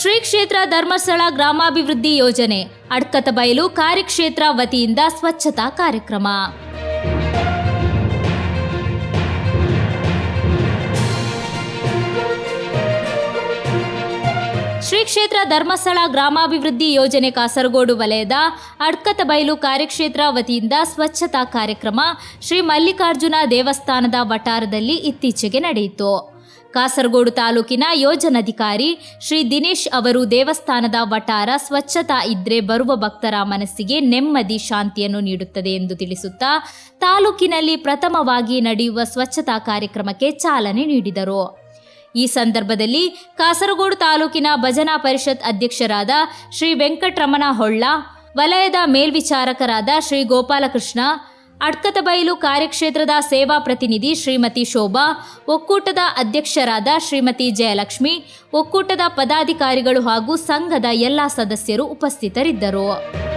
ಶ್ರೀ ಕ್ಷೇತ್ರ ಧರ್ಮಸ್ಥಳ ಗ್ರಾಮಾಭಿವೃದ್ಧಿ ಯೋಜನೆ. ಅಡ್ಕತಬೈಲು ಕಾರ್ಯಕ್ಷೇತ್ರ ವತಿಯಿಂದ ಸ್ವಚ್ಛತಾ ಕಾರ್ಯಕ್ರಮ. ಶ್ರೀ ಕ್ಷೇತ್ರ ಧರ್ಮಸ್ಥಳ ಗ್ರಾಮಾಭಿವೃದ್ಧಿ ಯೋಜನೆ ಕಾಸರಗೋಡು ವಲಯದ ಅಡ್ಕತಬೈಲು ಕಾರ್ಯಕ್ಷೇತ್ರ ವತಿಯಿಂದ ಸ್ವಚ್ಛತಾ ಕಾರ್ಯಕ್ರಮ ಶ್ರೀ ಮಲ್ಲಿಕಾರ್ಜುನ ದೇವಸ್ಥಾನದ ವಟಾರದಲ್ಲಿ ಇತ್ತೀಚೆಗೆ ನಡೆಯಿತು. ಕಾಸರಗೋಡು ತಾಲೂಕಿನ ಯೋಜನಾಧಿಕಾರಿ ಶ್ರೀ ದಿನೇಶ್ ಅವರು ದೇವಸ್ಥಾನದ ವಟಾರ ಸ್ವಚ್ಛತಾ ಇದ್ರೆ ಬರುವ ಭಕ್ತರ ಮನಸ್ಸಿಗೆ ನೆಮ್ಮದಿ ಶಾಂತಿಯನ್ನು ನೀಡುತ್ತದೆ ಎಂದು ತಿಳಿಸುತ್ತಾ ತಾಲೂಕಿನಲ್ಲಿ ಪ್ರಥಮವಾಗಿ ನಡೆಯುವ ಸ್ವಚ್ಛತಾ ಕಾರ್ಯಕ್ರಮಕ್ಕೆ ಚಾಲನೆ ನೀಡಿದರು. ಈ ಸಂದರ್ಭದಲ್ಲಿ ಕಾಸರಗೋಡು ತಾಲೂಕಿನ ಭಜನಾ ಪರಿಷತ್ ಅಧ್ಯಕ್ಷರಾದ ಶ್ರೀ ವೆಂಕಟರಮಣ ಹೊಳ್ಳ ವಲಯದ ಮೇಲ್ವಿಚಾರಕರಾದ ಶ್ರೀ ಗೋಪಾಲಕೃಷ್ಣ ಅಡ್ಕತಬೈಲು ಕಾರ್ಯಕ್ಷೇತ್ರದ ಸೇವಾ ಪ್ರತಿನಿಧಿ ಶ್ರೀಮತಿ ಶೋಭಾ, ಒಕ್ಕೂಟದ ಅಧ್ಯಕ್ಷರಾದ ಶ್ರೀಮತಿ ಜಯಲಕ್ಷ್ಮಿ, ಒಕ್ಕೂಟದ ಪದಾಧಿಕಾರಿಗಳು ಹಾಗೂ ಸಂಘದ ಎಲ್ಲ ಸದಸ್ಯರು ಉಪಸ್ಥಿತರಿದ್ದರು.